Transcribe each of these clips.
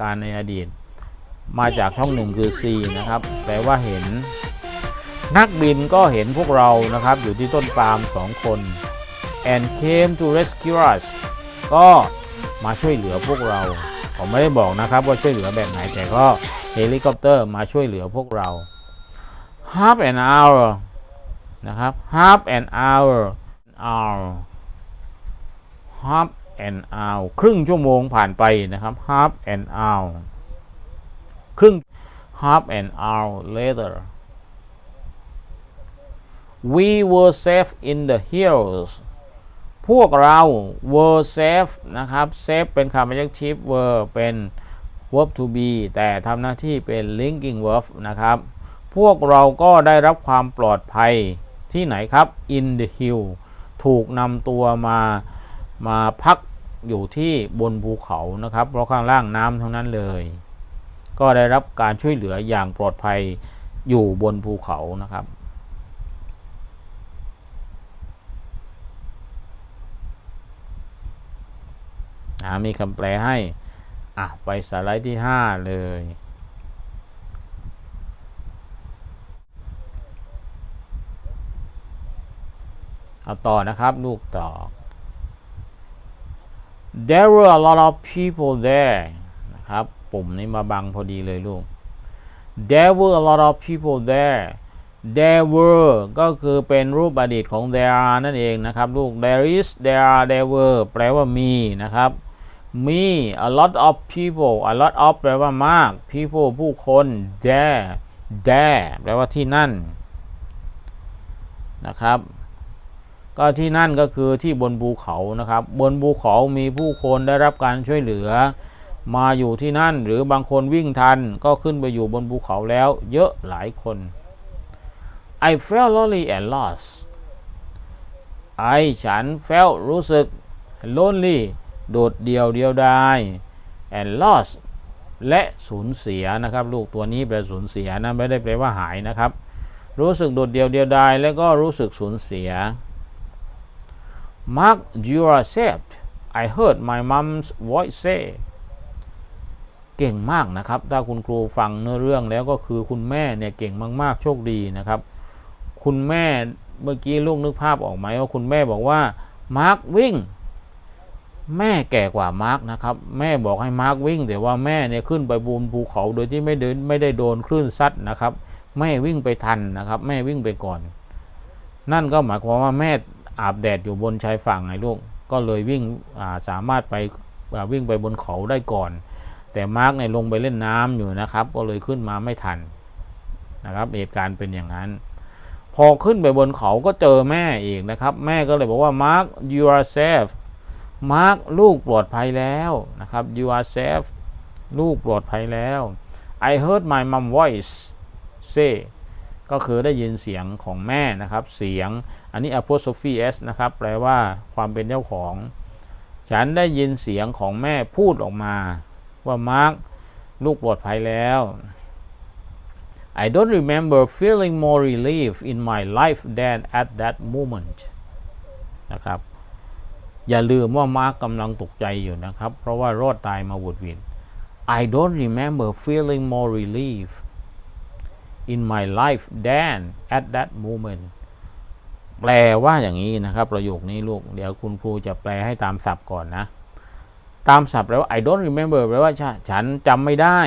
การในอดีต มาจากช่องหนึ่งคือ C นะครับ แปลว่าเห็น นักบินก็เห็นพวกเรานะครับ อยู่ที่ต้นปาล์มสองคน and came to rescue us ก็มาช่วยเหลือพวกเรา ผมไม่ได้บอกนะครับว่าช่วยเหลือแบบไหน แต่ก็เฮลิคอปเตอร์มาช่วยเหลือพวกเรา half an hour นะครับ half an hour hour half an hour ครึ่งชั่วโมงผ่านไปนะครับ half an hour ครึ่ง half an hour later we were safe in the hills พวกเรา were safe นะครับ safe เป็นคำ adjective were เป็น verb to be แต่ทำหน้าที่เป็น linking verb นะครับ พวกเราก็ได้รับความปลอดภัยที่ไหนครับ in the hill ถูกนำตัวมา มาพักอยู่ที่บนภูเขานะครับ เพราะข้างล่างน้ำทั้งนั้นเลย ก็ได้รับการช่วยเหลืออย่างปลอดภัยอยู่บนภูเขานะครับ มีคำแปลให้ อะ ไปสไลด์ที่ 5 เลย เอาต่อนะครับ ลูกต่อ There were a lot of people there นะครับ ปุ่มนี้มาบังพอดีเลยลูก There were a lot of people there There were ก็คือเป็นรูปอดีตของ there are นั่นเองนะครับลูก There is there are there were แปลว่ามีนะครับ มี a lot of people a lot of แปลว่ามาก people ผู้คน there there แปลว่าที่นั่นนะครับ ก็ที่นั่นก็คือที่บนภูเขานะครับ บนภูเขามีผู้คนได้รับการช่วยเหลือ มาอยู่ที่นั่นหรือบางคนวิ่งทันก็ขึ้นไปอยู่บนภูเขาแล้วเยอะหลายคน I felt lonely and lost I ฉัน felt รู้สึก lonely โดดเดี่ยวเดียวดาย and lost และสูญเสียนะครับ ลูกตัวนี้แปลสูญเสียนะไม่ได้แปลว่าหายนะครับ รู้สึกโดดเดี่ยวเดียวดาย แล้วก็รู้สึกสูญเสีย Mark you are saved I heard my mom's voice say เก่งมากนะครับ ถ้าคุณครูฟังเนื้อเรื่องแล้วก็คือคุณแม่เนี่ยเก่งมาก ๆ โชคดีนะครับ คุณแม่เมื่อกี้ลูกนึกภาพออกไหมว่าคุณแม่บอกว่ามาร์ควิ่ง แม่แก่กว่ามาร์กนะครับ แม่บอกให้มาร์กวิ่ง แต่ว่าแม่เนี่ยขึ้นไปบนภูเขาโดยที่ไม่เดินไม่ได้โดนคลื่นซัดนะครับ แม่วิ่งไปทันนะครับ แม่วิ่งไปก่อน นั่นก็หมายความว่าแม่ อาบแดดอยู่บนชายฝั่งไงลูกก็เลยวิ่งาสามารถไปวิ่งไปบนเขาได้ก่อน แต่มาร์กเนี่ยลงไปเล่นน้ำอยู่นะครับ ก็เลยขึ้นมาไม่ทันนะครับเหตุการณ์เป็นอย่างนั้น พอขึ้นไปบนเขาก็เจอแม่อีกนะครับ แม่ก็เลยบอกว่ามาร์ก you are safe มาร์กลูกปลอดภัยแล้วนะครับ you are safe ลูกปลอดภัยแล้ว I heard my mom voice say ก็คือได้ยินเสียงของแม่นะครับ เสียงอันนี้ apostrophe s นะครับ แปลว่าความเป็นเจ้าของ ฉันได้ยินเสียงของแม่พูดออกมา ว่ามาร์กลูกปลอดภัยแล้ว I don't remember feeling more relief in my life than at that moment นะครับ อย่าลืมว่ามาร์กกำลังตกใจอยู่นะครับ เพราะว่ารอดตายมาวุดวิด I don't remember feeling more relief in my life than at that moment แปลว่าอย่างนี้นะครับ ประโยคนี้ลูก เดี๋ยวคุณครูจะแปลให้ตามศัพท์ก่อนนะ ตามศัพท์แล้ว I don't remember แปลว่าฉันจำไม่ได้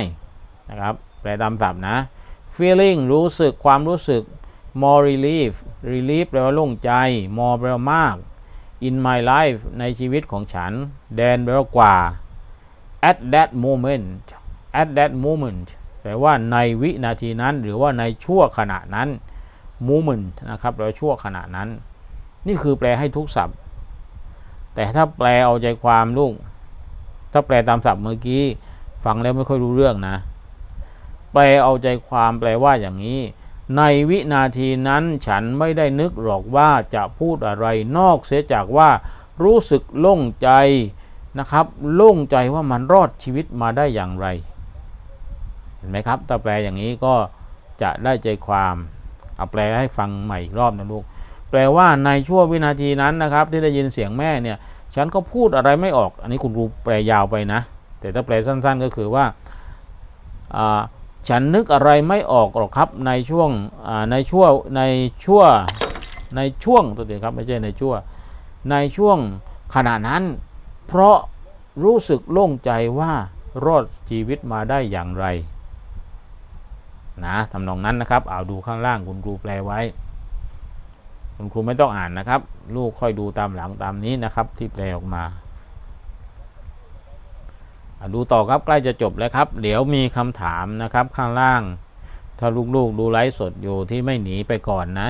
นะครับ แปลตามศัพท์นะ feeling รู้สึกความรู้สึก more relief relief แปลว่าโล่งใจ more แปลว่ามาก in my life ในชีวิตของฉัน than แปลว่ากว่า at that moment at that moment แปลว่าในวินาทีนั้นหรือว่าในชั่วขณะนั้น moment นะครับแปลว่าชั่วขณะนั้น นี่คือแปลให้ทุกศัพท์ แต่ถ้าแปลเอาใจความลูก ถ้าแปลตามศัพท์เมื่อกี้ฟังแล้วไม่ค่อยรู้เรื่องนะ แปลเอาใจความแปลว่าอย่างนี้ ในวินาทีนั้นฉันไม่ได้นึกหรอกว่าจะพูดอะไรนอกเสียจากว่ารู้สึกโล่งใจนะครับ โล่งใจว่ามันรอดชีวิตมาได้อย่างไร เห็นไหมครับ ถ้าแปลอย่างนี้ก็จะได้ใจความเอาแปลให้ฟังใหม่อีกรอบนะลูก แปลว่าในช่วงวินาทีนั้นนะครับ ที่ได้ยินเสียงแม่เนี่ย ฉันก็พูดอะไรไม่ออก อันนี้คุณครูแปลยาวไปนะ แต่ถ้าแปลสั้น ๆ ก็คือว่า ฉันนึกอะไรไม่ออกหรอกครับในช่วงในช่วงในช่วงในช่วงตัวเองครับไม่ใช่ในช่วงในช่วงขณะนั้น เพราะรู้สึกโล่งใจว่ารอดชีวิตมาได้อย่างไร นะทำนองนั้นนะครับเอาดูข้างล่างคุณครูแปลไว้ คุณครูไม่ต้องอ่านนะครับ ลูกค่อยดูตามหลังตามนี้นะครับ ที่แปลออกมาอะดูต่อครับใกล้จะจบแล้วครับ เดี๋ยวมีคำถามนะครับข้างล่าง ถ้าลูกๆดูไลฟ์สดอยู่ที่ไม่หนีไปก่อนนะ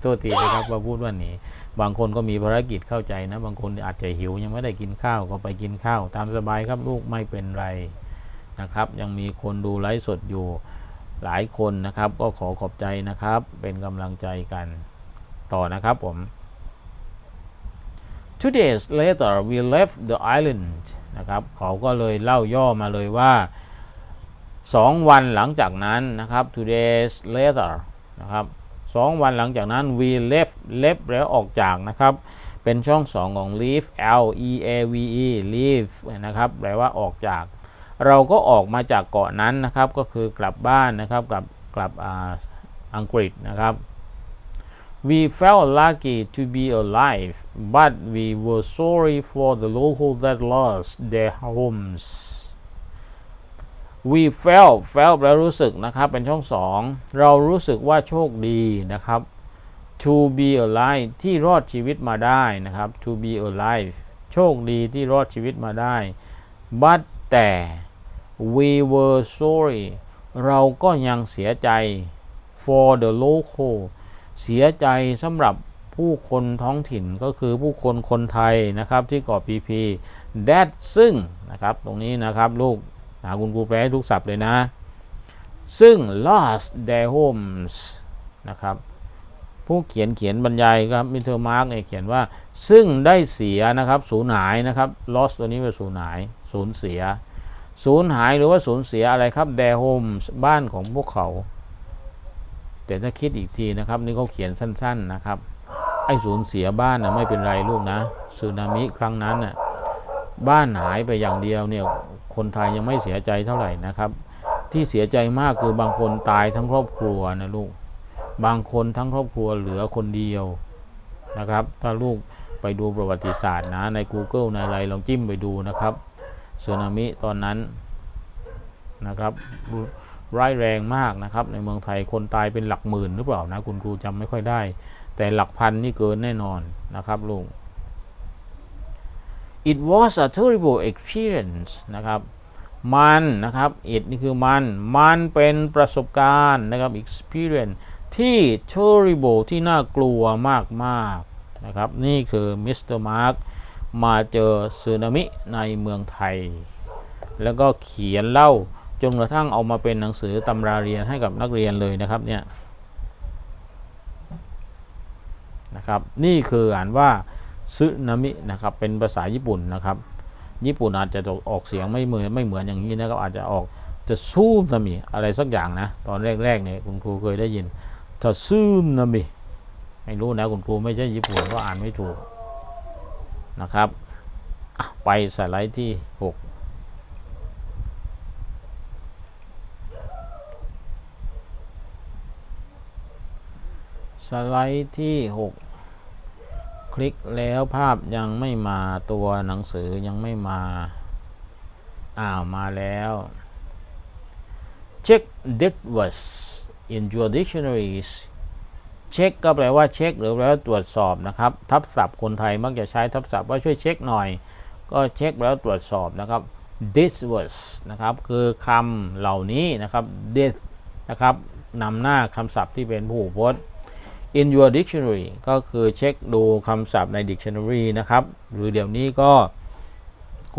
โทษทีนะครับว่าพูดว่าหนีบางคนก็มีภารกิจเข้าใจนะ บางคนอาจจะหิวยังไม่ได้กินข้าวก็ไปกินข้าว ตามสบายครับลูกไม่เป็นไร นะครับ ยังมีคนดูไลฟ์สดอยู่หลายคนนะครับ ก็ขอขอบใจนะครับ เป็นกำลังใจกันต่อนะครับผม Two days later we left the island นะครับเขาก็เลยเล่าย่อมาเลยว่า 2 วันหลังจากนั้นนะครับ two days later นะครับสองวันหลังจากนั้น we left left แล้วออกจากนะครับ เป็นช่องสองของ leave L E A V E leave นะครับ แปลว่าออกจาก เราก็ออกมาจากเกาะนั้นนะครับก็คือกลับบ้านนะครับกลับกลับอ,อังกฤษนะครับ We felt lucky to be alive, but we were sorry for the locals that lost their homes. We felt felt แปลรู้สึกนะครับเป็นช่องสองเรารู้สึกว่าโชคดีนะครับ to be alive ที่รอดชีวิตมาได้นะครับ to be alive โชคดีที่รอดชีวิตมาได้ but แต่ we were sorry เราก็ยังเสียใจ for the local เสียใจสำหรับผู้คนท้องถิ่นก็คือผู้คนคนไทยนะครับที่เกาะพีพี that ซึ่งนะครับตรงนี้นะครับลูกหาคุณครูแปลให้ทุกศัพท์เลยนะ ซึ่ง lost their homes นะครับผู้เขียนเขียนบรรยายครับมิเทอร์มาร์กเนี่ยเขียนว่าซึ่งได้เสียนะครับสูญหายนะครับ lost ตัวนี้เป็นสูญหายสูญเสีย สูญหายหรือว่าสูญเสียอะไรครับ their homes บ้านของพวกเขา แต่ถ้าคิดอีกทีนะครับ นี่เขาเขียนสั้น ๆนะครับไอ้สูญเสียบ้านนะไม่เป็นไรลูกนะสึนามิครั้งนั้นน่ะบ้านหายไปอย่างเดียวเนี่ยคนไทยยังไม่เสียใจเท่าไหร่นะครับ ที่เสียใจมากคือบางคนตายทั้งครอบครัวนะลูกบางคนทั้งครอบครัวเหลือคนเดียวนะครับ ถ้าลูกไปดูประวัติศาสตร์นะใน Google ในอะไรลองจิ้มไปดูนะครับ สึนามิตอนนั้นนะครับร้ายแรงมากนะครับ ในเมืองไทยคนตายเป็นหลักหมื่นหรือเปล่านะคุณครูจำไม่ค่อยได้ แต่หลักพันนี่เกินแน่นอนนะครับลุง it was a terrible experience นะครับ มันนะครับ it นี่คือมัน มันเป็นประสบการณ์นะครับ experience ที่ terrible ที่น่ากลัวมากๆนะครับ นี่คือมิสเตอร์มาร์ก มาเจอสึนามิในเมืองไทย แล้วก็เขียนเล่าจนกระทั่งเอามาเป็นหนังสือตำราเรียนให้กับนักเรียนเลยนะครับเนี่ยนะครับนี่คืออ่านว่าซึนามินะครับเป็นภาษาญี่ปุ่นนะครับ ญี่ปุ่นอาจจะออกเสียงไม่เหมือนไม่เหมือนอย่างนี้นะครับอาจจะออกจะซูนามิอะไรสักอย่างนะตอนแรกๆเนี่ยคุณครูเคยได้ยินจะซูนามิไม่รู้นะคุณครูไม่ใช่ญี่ปุ่นก็อ่านไม่ถูก นะครับไปสไลด์ที่ 6สไลด์ที่ 6 คลิกแล้วภาพยังไม่มาตัวหนังสือยังไม่มา อ้าวมาแล้ว check that was in your dictionaries เช็คก็แปลว่าเช็ค หรือแปลว่าตรวจสอบนะครับ ทับศัพท์คนไทยมักจะใช้ทับศัพท์ว่าช่วยเช็คหน่อย ก็เช็คแล้วตรวจสอบนะครับ this was นะครับคือคำเหล่านี้นะครับ this นะครับนำหน้าคำศัพท์ที่เป็นผู้พจน์ in your dictionary ก็คือเช็คดูคำศัพท์ใน dictionary นะครับ หรือเดี๋ยวนี้ก็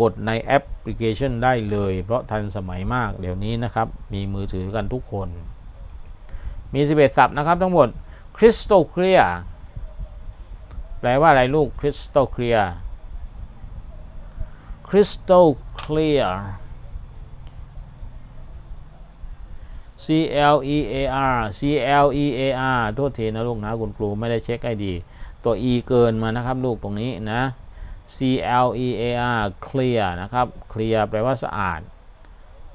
กดในแอปพลิเคชันได้เลย เพราะทันสมัยมากเดี๋ยวนี้นะครับ มีมือถือกันทุกคน มี 11 ศัพท์นะครับทั้งหมด crystal clear แปลว่าอะไรลูก crystal clear crystal clear C L E A R C L E A R โทษทีนะลูกนะคุณครูไม่ได้เช็คให้ดี ตัว E เกินมานะครับลูกตรงนี้นะ C L E A R clear นะครับ clear แปลว่าสะอาด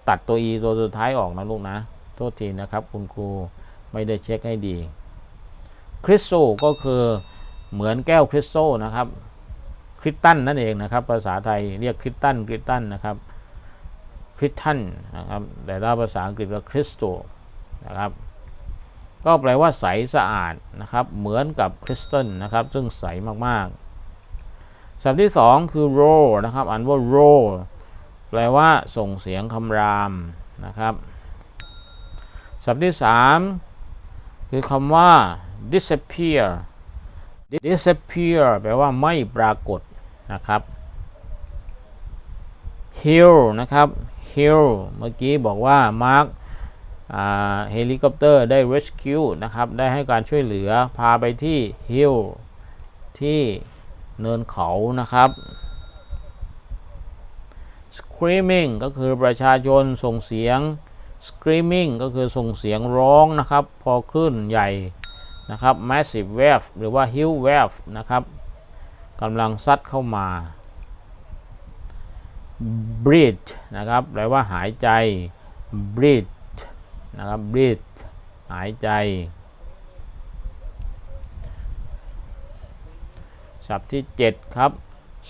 ตัดตัว e ตัวสุดท้ายออกนะลูกนะ โทษทีนะครับคุณครูไม่ได้เช็คให้ดี คริสโซก็คือเหมือนแก้วคริสโซนะครับคริสตันนั่นเองนะครับ ภาษาไทยเรียกคริสตันคริสตันนะครับคริสตันนะครับแต่ถ้าภาษาอังกฤษก็คริสโตนะครับก็แปลว่าใสสะอาดนะครับเหมือนกับคริสตัลนะครับซึ่งใสมากๆศัพท์ที่สองคือ roll นะครับอ่านว่า roll แปลว่าส่งเสียงคำรามนะครับศัพท์ที่สามคือคำว่า disappear disappear แปลว่าไม่ปรากฏนะครับ hill นะครับ hill เมื่อกี้บอกว่ามาร์คเฮลิคอปเตอร์ได้ rescue นะครับ ได้ให้การช่วยเหลือพาไปที่ hill ที่เนินเขานะครับ screaming ก็คือประชาชนส่งเสียง screaming ก็คือส่งเสียงร้องนะครับ พอคลื่นใหญ่ นะครับ massive wave หรือว่า huge wave นะครับกำลังซัดเข้ามา breathe นะครับแปลว่าหายใจ breathe นะครับ breathe หายใจ ศัพท์ที่ 7 ครับ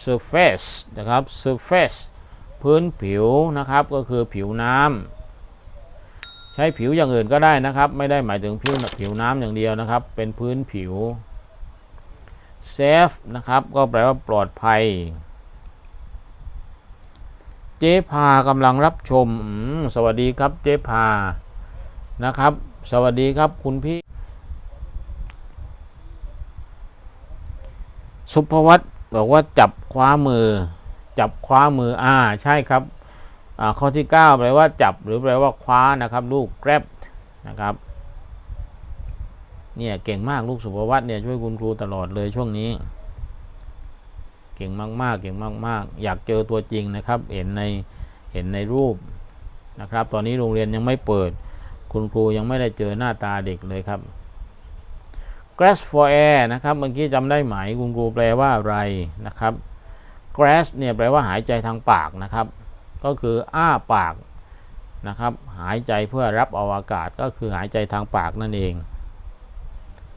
surface นะครับ surface พื้นผิวนะครับก็คือผิวน้ำ ใช้ผิวอย่างอื่นก็ได้นะครับ ไม่ได้หมายถึงผิวผิวน้ำอย่างเดียวนะครับ เป็นพื้นผิว safe นะครับ ก็แปลว่าปลอดภัย เจ๊พากำลังรับชมมสวัสดีครับเจ๊พานะครับ สวัสดีครับคุณพี่ สุภวัตบอกว่าจับคว้ามือ จับคว้ามือ อ่า ใช่ครับ ข้อที่ 9 แปลว่าจับหรือแปลว่าคว้านะครับลูก grab นะครับเนี่ยเก่งมากลูกสุภวัตเนี่ยช่วยคุณครูตลอดเลยช่วงนี้ เก่งมากๆ เก่งมากๆ อยากเจอตัวจริงนะครับ เห็นในเห็นในรูปนะครับ ตอนนี้โรงเรียนยังไม่เปิด คุณครูยังไม่ได้เจอหน้าตาเด็กเลยครับ grass for air นะครับเมื่อกี้จำได้ไหมคุณครูแปลว่าอะไรนะครับ grass เนี่ยแปลว่าหายใจทางปากนะครับ ก็คืออ้าปากนะครับ หายใจเพื่อรับเอาอากาศก็คือหายใจทางปากนั่นเอง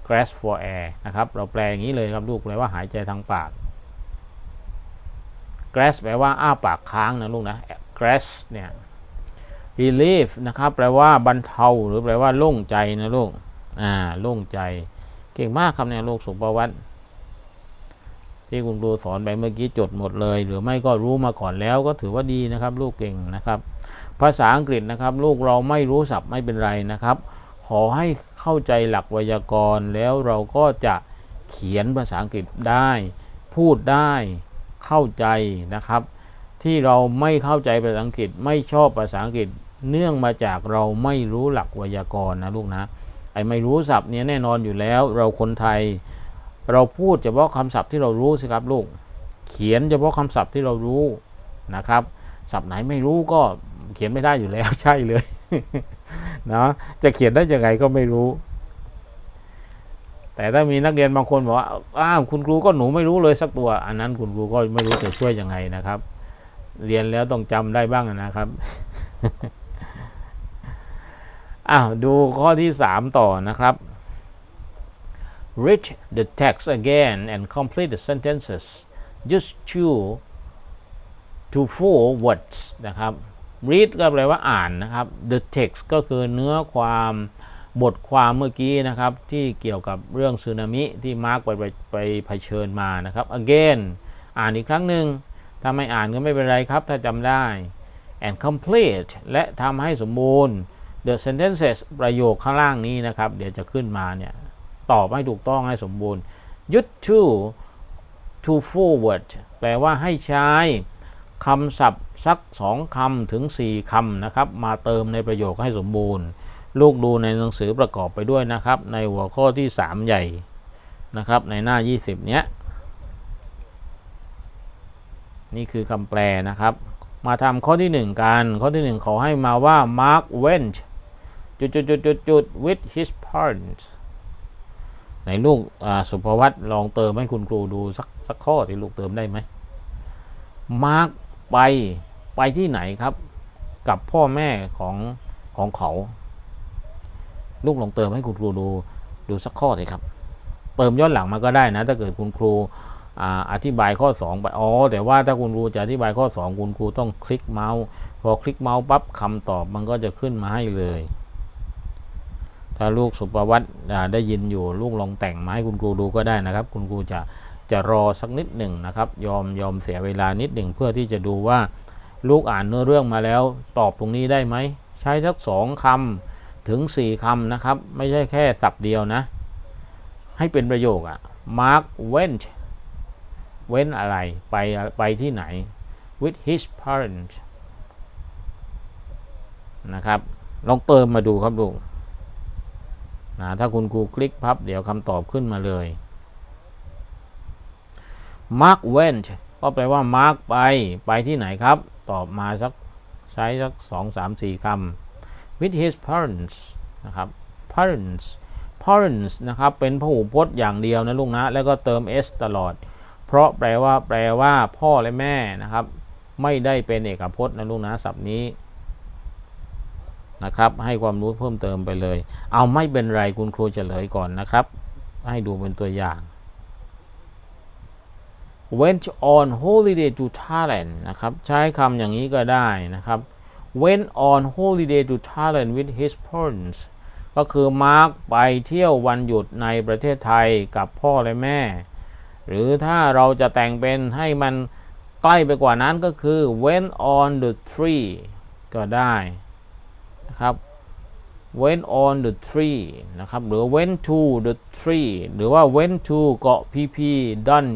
grass for air นะครับ เราแปลอย่างนี้เลยครับลูกแปลว่าหายใจทางปาก grass แปลว่าอ้าปากค้างนะลูกนะ grass เนี่ย relief นะครับ แปลว่าบรรเทาหรือแปลว่าโล่งใจนะลูก อ่า โล่งใจ เก่งมากครับเนี่ยลูกสุประวัติ ที่คุณครูสอนไปเมื่อกี้จดหมดเลย หรือไม่ก็รู้มาก่อนแล้วก็ถือว่าดีนะครับ ลูกเก่งนะครับ ภาษาอังกฤษนะครับ ลูกเราไม่รู้ศัพท์ไม่เป็นไรนะครับ ขอให้เข้าใจหลักไวยากรณ์แล้วเราก็จะเขียนภาษาอังกฤษได้ พูดได้เข้าใจนะครับ ที่เราไม่เข้าใจภาษาอังกฤษไม่ชอบภาษาอังกฤษเนื่องมาจากเราไม่รู้หลักไวยากรณ์นะลูกนะไอ้ไม่รู้ศัพท์เนี้ยแน่นอนอยู่แล้วเราคนไทย เราพูดเฉพาะคำศัพท์ที่เรารู้สิครับลูก เขียนเฉพาะคำศัพท์ที่เรารู้นะครับ ศัพท์ไหนไม่รู้ก็เขียนไม่ได้อยู่แล้วใช่เลยนะจะเขียนได้ยังไงก็ไม่รู้ แต่ถ้ามีนักเรียนบางคนบอกว่าอ้าวคุณครูก็หนูไม่รู้เลยสักตัว อันนั้นคุณครูก็ไม่รู้จะช่วยยังไงนะครับ เรียนแล้วต้องจำได้บ้างนะครับอ้าวดูข้อที่ 3 ต่อนะครับ read the text again and complete the sentences just two to four words นะครับ read ก็แปลว่าอ่านนะครับ the text ก็คือเนื้อความบทความเมื่อกี้นะครับ ที่เกี่ยวกับเรื่องสึนามิที่มาร์กไปไปไปเผชิญมานะครับ again อ่านอีกครั้งหนึ่งถ้าไม่อ่านก็ไม่เป็นไรครับ ถ้าจำได้ and complete และทำให้สมบูรณ์ the sentences ประโยคข้างล่างนี้นะครับ เดี๋ยวจะขึ้นมาเนี่ย ตอบให้ถูกต้องให้สมบูรณ์ use to to forward แปลว่าให้ใช้คำศัพท์สัก2คำถึง 4คำนะครับ มาเติมในประโยคให้สมบูรณ์ ลูกดูในหนังสือประกอบไปด้วยนะครับ ในหัวข้อที่ 3 ใหญ่นะครับ ในหน้า 20 เนี้ย นี่คือคำแปลนะครับ มาทำข้อที่ 1 กัน ข้อที่1เขาให้มาว่า Mark went จุดจุดจุดจุดจุด with his parents ไหนลูกสุภวัตลองเติมให้คุณครูดูสักสักข้อที่ลูกเติมได้ไหมมาร์กไปไปที่ไหนครับ กับพ่อแม่ของของเขา ลูกลองเติมให้คุณครูดูดูสักข้อเลยครับ เติมย้อนหลังมาก็ได้นะ ถ้าเกิดคุณครูออธิบายข้อ 2 ไปอ๋อแต่ว่าถ้าคุณครูจะอธิบายข้อ 2 คุณครูต้องคลิกเมาส์พอคลิกเมาส์ปั๊บคำตอบมันก็จะขึ้นมาให้เลย ถ้าลูกสุปวัตได้ยินอยู่ลูกลองแต่งมาให้คุณครูดูก็ได้นะครับ คุณครูจะจะรอสักนิดหนึ่งนะครับ ยอมยอมเสียเวลานิดหนึ่งเพื่อที่จะดูว่าลูกอ่านเนื้อเรื่องมาแล้ว ตอบตรงนี้ได้ไหม ใช้สักสองคำถึง 4คำนะครับ ไม่ใช่แค่สับเดียวนะ ให้เป็นประโยคอะ Mark went went อะไรไปไปที่ไหน with his parents นะครับ ลองเติมมาดูครับลูก นะถ้าคุณครูคลิกพับ เดี๋ยวคำตอบขึ้นมาเลย Mark went ก็แปลว่า Mark ไป ไปที่ไหนครับ ตอบมาสักใช้สักสองสามสี่คำ with his parents นะครับ parents parents นะครับ เป็นพหูพจน์อย่างเดียวนะลูกนะ แล้วก็เติม s ตลอด เพราะแปลว่า แปลว่า พ่อและแม่นะครับ ไม่ได้เป็นเอกพจน์นะลูกนะศัพท์นี้ นะครับ ให้ความรู้เพิ่มเติมไปเลย เอาไม่เป็นไรคุณครูเฉลยก่อนนะครับ ให้ดูเป็นตัวอย่าง went on holiday to Thailand นะครับ ใช้คำอย่างนี้ก็ได้นะครับ went on holiday to Thailand with his parents ก็คือมาร์กไปเที่ยววันหยุดในประเทศไทยกับพ่อและแม่ หรือถ้าเราจะแต่งเป็นให้มันใกล้ไปกว่านั้นก็คือ went on the tree ก็ได้ นะครับ went on the tree นะครับ หรือ went to the tree หรือว่า went to เกาะพีพี done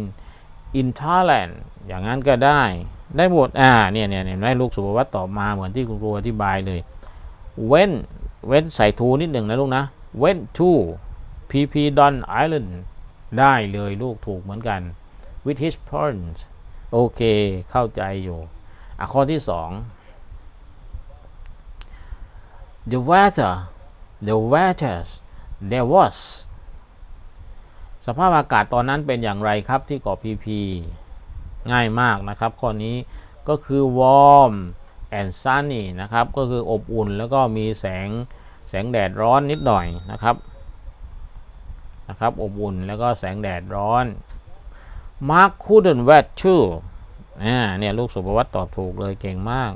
in Thailand อย่างนั้นก็ได้ ได้หมด อ่า เนี่ยเนี่ยเห็นไหมลูกสุภวัตตอบมาเหมือนที่คุณครูอธิบายเลย Went Went ใส่ to นิดหนึ่งนะลูกนะ went to pp Don Island ได้เลยลูกถูกเหมือนกัน with his parents โอเค เข้าใจอยู่ อะ ข้อที่สอง the weather the weather there was สภาพอากาศตอนนั้นเป็นอย่างไรครับที่เกาะพีพีง่ายมากนะครับข้อนี้ก็คือ warm and sunny นะครับ ก็คืออบอุ่นแล้วก็มีแสงแสงแดดร้อนนิดหน่อยนะครับนะครับอบอุ่นแล้วก็แสงแดดร้อน Mark couldn't wait to อ่าเนี่ยลูกสุภวัตตอบถูกเลยเก่งมาก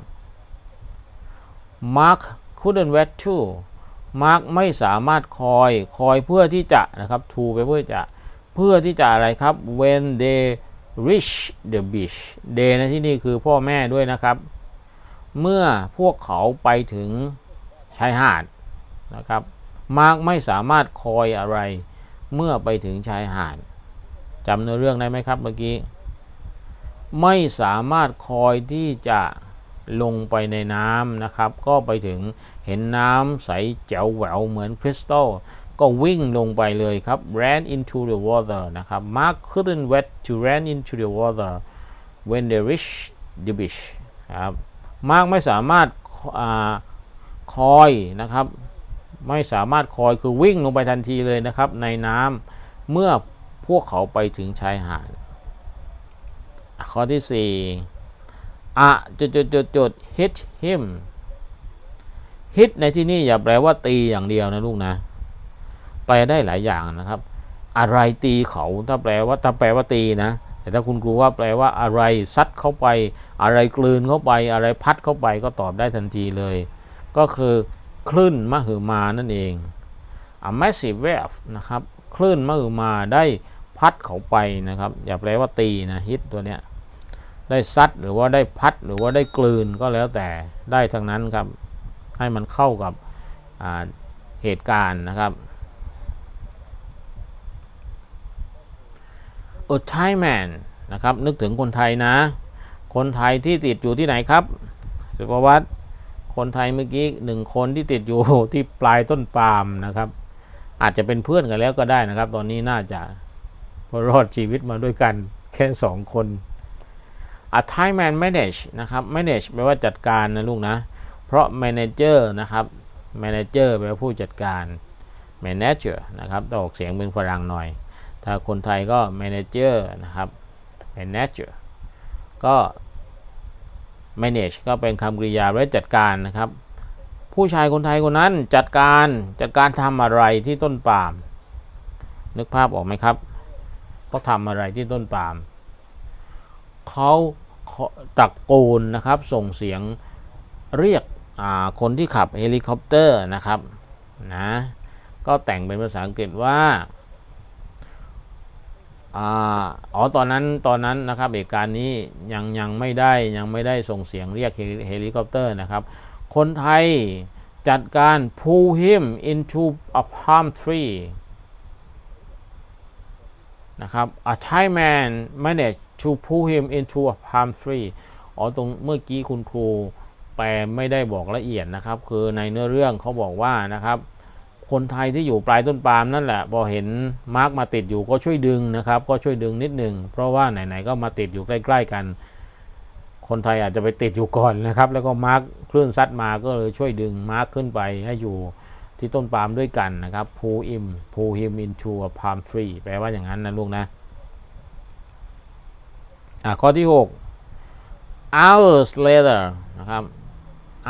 Mark couldn't wait to มาร์กไม่สามารถคอยคอยเพื่อที่จะนะครับ to ไปเพื่อจะเพื่อที่จะอะไรครับ when they reach the beach they ในที่นี่คือพ่อแม่ด้วยนะครับ เมื่อพวกเขาไปถึงชายหาดนะครับมาร์กไม่สามารถคอยอะไร เมื่อไปถึงชายหาดจำเนื้อเรื่องได้ไหมครับเมื่อกี้ไม่สามารถคอยที่จะลงไปในน้ำนะครับ ก็ไปถึง เห็นน้ำใสแจ๋วแหววเหมือนคริสตัลก็วิ่งลงไปเลยครับ ran into the water นะครับ Mark couldn't wait to ran into the water when they reached the beach ครับมาร์กไม่สามารถอคอยนะครับ ไม่สามารถคอยคือวิ่งลงไปทันทีเลยนะครับ ในน้ำเมื่อพวกเขาไปถึงชายหาดข้อที่4อะจุดจุดจุดจุด hit him hit ในที่นี่อย่าแปลว่าตีอย่างเดียวนะลูกนะแปลได้หลายอย่างนะครับ อะไรตีเขาถ้าแปลว่าถ้าแปลว่าตีนะ แต่ถ้าคุณครูว่าแปลว่าอะไรซัดเข้าไป อะไรกลืนเข้าไป อะไรพัดเข้าไปก็ตอบได้ทันทีเลย ก็คือคลื่นมหึมานั่นเอง a massive wave นะครับคลื่นมหึมาได้พัดเขาไปนะครับ อย่าแปลว่าตีนะฮิตตัวเนี้ยได้ซัดหรือว่าได้พัดหรือว่าได้กลืนก็แล้วแต่ได้ทั้งนั้นครับ ให้มันเข้ากับเหตุการณ์นะครับ a Thai man นะครับ นึกถึงคนไทยนะ คนไทยที่ติดอยู่ที่ไหนครับสุภวัตคนไทยเมื่อกี้หนึ่งคนที่ติดอยู่ที่ปลายต้นปาล์มนะครับ อาจจะเป็นเพื่อนกันแล้วก็ได้นะครับ ตอนนี้น่าจะรอดชีวิตมาด้วยกันแค่สองคน a Thai man manage นะครับ manage แปลว่าจัดการนะลูกนะ เพราะ manager นะครับ manager แปลว่าผู้จัดการ manager นะครับต้องออกเสียงเป็นฝรั่งหน่อย ถ้าคนไทยก็ manager นะครับ manager ก็ manage ก็เป็นคำกริยาไว้จัดการนะครับ ผู้ชายคนไทยคนนั้นจัดการจัดการทำอะไรที่ต้นปาล์มนึกภาพออกไหมครับเขาทำอะไรที่ต้นปาล์มเขาตะโกนนะครับส่งเสียงเรียก คนที่ขับเฮลิคอปเตอร์นะครับนะก็แต่งเป็นภาษาอังกฤษว่าอ๋อตอนนั้นตอนนั้นนะครับเหตุการณ์นี้ยังยังไม่ได้ยังไม่ได้ส่งเสียงเรียกเฮลิคอปเตอร์นะครับ คนไทยจัดการ pull him into a palm tree นะครับ a Thai man managed to pull him into a palm tree อ๋อตรงเมื่อกี้คุณครู แปลไม่ได้บอกละเอียดนะครับ คือในเนื้อเรื่องเขาบอกว่านะครับ คนไทยที่อยู่ปลายต้นปาล์มนั่นแหละพอเห็นมาร์กมาติดอยู่ก็ช่วยดึงนะครับ ก็ช่วยดึงนิดหนึ่งเพราะว่าไหนๆก็มาติดอยู่ใกล้ ๆ กัน คนไทยอาจจะไปติดอยู่ก่อนนะครับ แล้วก็มาร์กคลื่นซัดมาก็เลยช่วยดึงมาร์กขึ้นไปให้อยู่ที่ต้นปาล์มด้วยกันนะครับ pull him pull him into a palm tree แปลว่าอย่างนั้นนะลูกนะอะข้อที่ 6 hours later นะครับ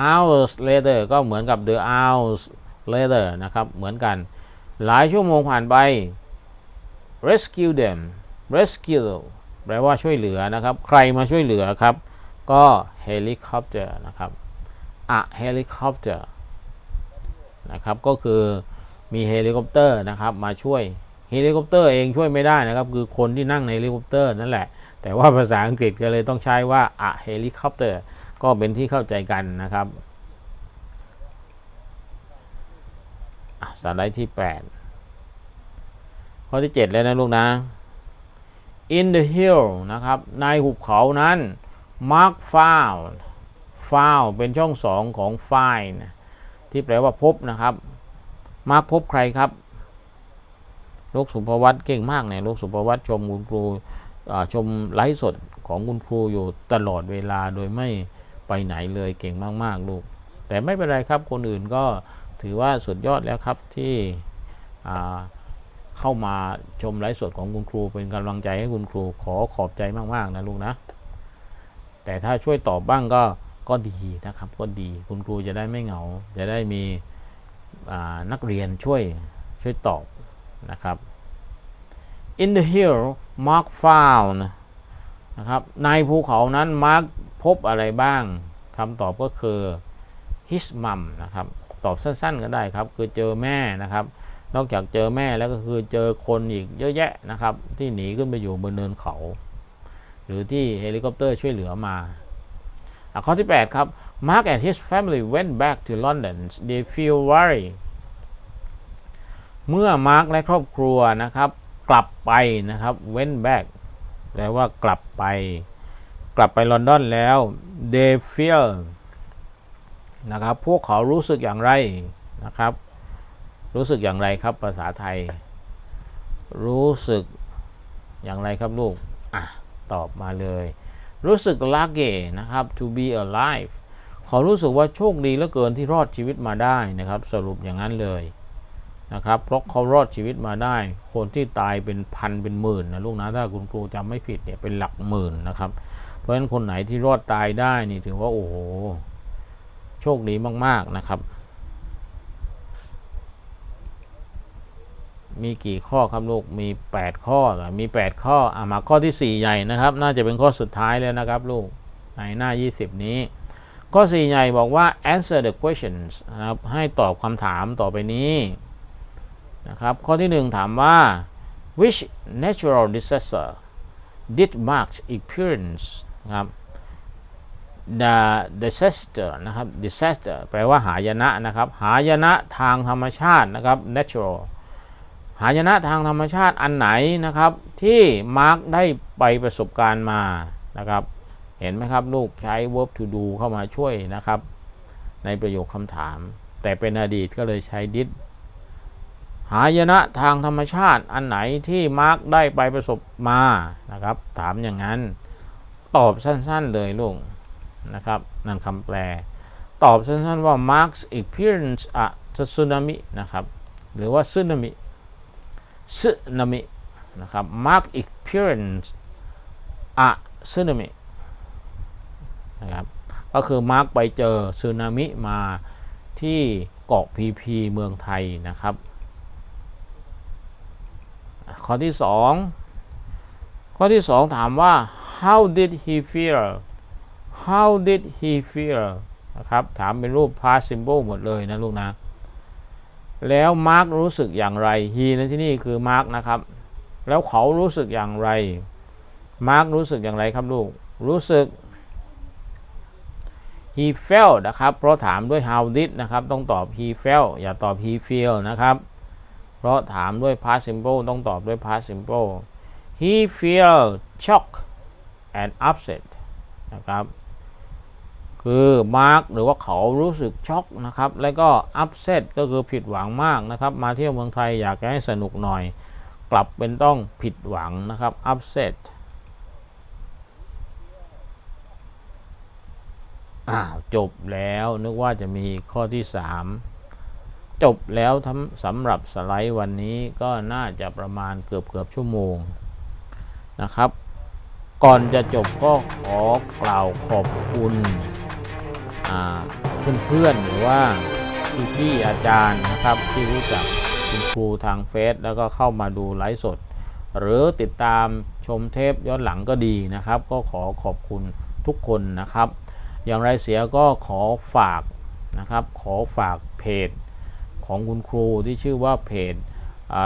hours later ก็เหมือนกับ the hours later นะครับ เหมือนกัน หลายชั่วโมงผ่านไป rescue them rescue แปลว่าช่วยเหลือนะครับ ใครมาช่วยเหลือครับ ก็ helicopter นะครับ a helicopter นะครับ ก็คือมีเฮลิคอปเตอร์นะครับ มาช่วยเฮลิคอปเตอร์เองช่วยไม่ได้นะครับ คือคนที่นั่งในเฮลิคอปเตอร์นั่นแหละ แต่ว่าภาษาอังกฤษก็เลยต้องใช้ว่า a helicopter ก็เป็นที่เข้าใจกันนะครับสไลด์ที่ 8 ข้อที่ 7 แล้วนะลูกนะ in the hill นะครับ ในหุบเขานั้น mark found found เป็นช่องสองของ find ที่แปลว่าพบนะครับมาร์กพบใครครับ ลูกสุภวัตเก่งมากเนี่ยลูกสุภวัตชมคุณครูชมไลฟ์สดของคุณครูอยู่ตลอดเวลาโดยไม่ ไปไหนเลยเก่งมากๆลูก แต่ไม่เป็นไรครับคนอื่นก็ถือว่าสุดยอดแล้วครับที่เข้ามาชมไลฟ์สดของคุณครู เป็นกำลังใจให้คุณครูขอขอบใจมากๆนะลูกนะ แต่ถ้าช่วยตอบบ้างก็ก็ดีนะครับก็ดีคุณครูจะได้ไม่เหงา จะได้มีนักเรียนช่วยช่วยตอบนะครับ in the hill mark found นะครับในภูเขานั้นมาร์ก พบอะไรบ้างคำตอบก็คือ his mom นะครับตอบสั้นๆก็ได้ครับ คือเจอแม่นะครับ นอกจากเจอแม่แล้วก็คือเจอคนอีกเยอะแยะนะครับ ที่หนีขึ้นไปอยู่บนเนินเขา หรือที่เฮลิคอปเตอร์ช่วยเหลือมาข้อที่ 8 ครับ Mark and his family went back to London they feel worried เมื่อมาร์กและครอบครัวนะครับ กลับไปนะครับ went back แปลว่ากลับไป กลับไปลอนดอนแล้ว they feel นะครับพวกเขารู้สึกอย่างไรนะครับ รู้สึกอย่างไรครับภาษาไทย รู้สึกอย่างไรครับลูกอะตอบมาเลย รู้สึก lucky นะครับ to be alive เขารู้สึกว่าโชคดีเหลือเกินที่รอดชีวิตมาได้นะครับ สรุปอย่างนั้นเลยนะครับเพราะเขารอดชีวิตมาได้ คนที่ตายเป็นพันเป็นหมื่นนะลูกนะถ้าคุณครูจำไม่ผิดเนี่ยเป็นหลักหมื่นนะครับ เพราะฉะนั้นคนไหนที่รอดตายได้นี่ถือว่าโอ้โหโชคดีมาก ๆนะครับ มีกี่ข้อครับลูกมี 8 ข้อมี 8 ข้ออ่ามาข้อที่ 4 ใหญ่นะครับ น่าจะเป็นข้อสุดท้ายแล้วนะครับลูกในหน้า 20 นี้ ข้อ 4 ใหญ่บอกว่า answer the questions นะครับให้ตอบคำถามต่อไปนี้นะครับข้อที่ 1 ถามว่า which natural disaster did mark experience นะครับ the disaster นะครับ disaster แปลว่าหายนะนะครับ หายนะทางธรรมชาตินะครับ natural หายนะทางธรรมชาติอันไหนนะครับ ที่มาร์กได้ไปประสบการณ์มานะครับ เห็นไหมครับลูกใช้ verb to do เข้ามาช่วยนะครับ ในประโยคคำถาม แต่เป็นอดีตก็เลยใช้ did หายนะทางธรรมชาติอันไหนที่มาร์กได้ไปประสบมานะครับ ถามอย่างนั้น ตอบสั้นๆเลยลูกนะครับนั่นคำแปล ตอบสั้นๆว่า Mark's experience a tsunami นะครับหรือว่า tsunami ซึนามินะครับ mark experience a tsunami นะครับก็คือมาร์กไปเจอสึนามิมาที่เกาะพีพีเมืองไทยนะครับ ข้อที่ 2 ข้อที่ 2 ถามว่า how did he feel how did he feel นะครับ ถามเป็นรูป past simple หมดเลยนะลูกนะ แล้วมาร์กรู้สึกอย่างไร he ในที่นี่คือมาร์กนะครับ แล้วเขารู้สึกอย่างไร มาร์กรู้สึกอย่างไรครับลูก รู้สึก he felt นะครับ เพราะถามด้วย how did นะครับ ต้องตอบ he felt อย่าตอบ he feel นะครับ เพราะถามด้วย past simple ต้องตอบด้วย past simple he feel shocked and upset นะครับคือมาร์กหรือว่าเขารู้สึกช็อกนะครับ แล้วก็ upset ก็คือผิดหวังมากนะครับ มาเที่ยวเมืองไทยอยากให้สนุกหน่อย กลับเป็นต้องผิดหวังนะครับ upset อ้าวจบแล้วนึกว่าจะมีข้อที่ 3 จบแล้วทสำหรับสไลด์วันนี้ก็น่าจะประมาณเกือบเกือบชั่วโมงนะครับ ก่อนจะจบก็ขอกล่าวขอบคุณเพื่อนๆหรือว่าพี่ๆอาจารย์นะครับที่รู้จักคุณครูทางเฟซแล้วก็เข้ามาดูไลฟ์สด หรือติดตามชมเทปย้อนหลังก็ดีนะครับ ก็ขอขอบคุณทุกคนนะครับ อย่างไรเสียก็ขอฝากนะครับ ขอฝากเพจของคุณครูที่ชื่อว่าเพจ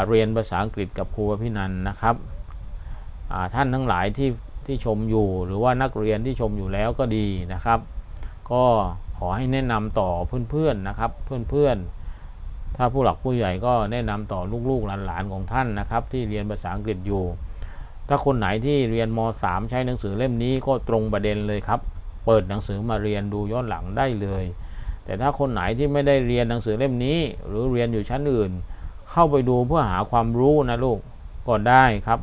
เรียนภาษาอังกฤษกับครูพินันนะครับท่านทั้งหลายที่ ที่ชมอยู่ หรือว่านักเรียนที่ชมอยู่แล้วก็ดีนะครับ ก็ขอให้แนะนำต่อเพื่อนๆนะครับ เพื่อนๆ ถ้าผู้หลักผู้ใหญ่ก็แนะนำต่อลูกๆหลานๆของท่านนะครับ ที่เรียนภาษาอังกฤษอยู่ ถ้าคนไหนที่เรียนม .3 ใช้หนังสือเล่มนี้ก็ตรงประเด็นเลยครับ เปิดหนังสือมาเรียนดูย้อนหลังได้เลย แต่ถ้าคนไหนที่ไม่ได้เรียนหนังสือเล่มนี้ หรือเรียนอยู่ชั้นอื่น เข้าไปดูเพื่อหาความรู้นะลูกก็ได้ครับ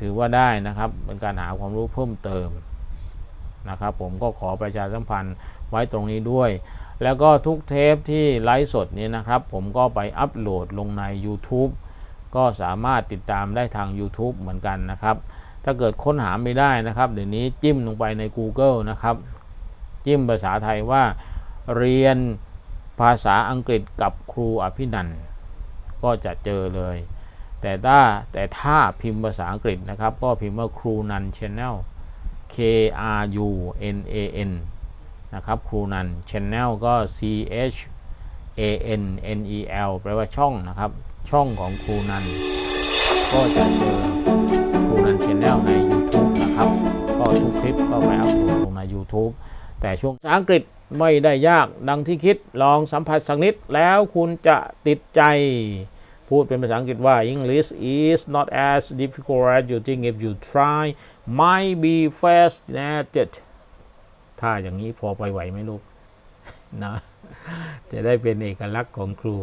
ถือว่าได้นะครับเป็นการหาความรู้เพิ่มเติมนะครับผมก็ขอประชาสัมพันธ์ไว้ตรงนี้ด้วย แล้วก็ทุกเทปที่ไลฟ์สดนี้นะครับ ผมก็ไปอัปโหลดลงใน YouTube ก็สามารถติดตามได้ทาง YouTube เหมือนกันนะครับ ถ้าเกิดค้นหาไม่ได้นะครับ เดี๋ยวนี้จิ้มลงไปใน Google นะครับ จิ้มภาษาไทยว่าเรียนภาษาอังกฤษกับครูอภินันก็จะเจอเลย แต่ถ้าแต่ถ้าพิมพ์ภาษาอังกฤษนะครับ ก็พิมพ์ว่าครูนัน Channel K R U N A N นะครับครูนัน Channel ก็ C H A N N E L แปลว่าช่องนะครับ ช่องของครูนัน ก็จะเจอครูนัน Channel ใน YouTube นะครับ ก็ทุกคลิปก็ไปอัพโหลดลงใน YouTube แต่ช่วงภาษาอังกฤษไม่ได้ยากดังที่คิดลองสัมผัสสักนิดแล้วคุณจะติดใจ พูดเป็นภาษาอังกฤษว่า English is not as difficult as you think if you try might be fascinated ถ้าอย่างนี้พอไปไหวไหมลูกนะจะได้เป็นเอกลักษณ์ของครู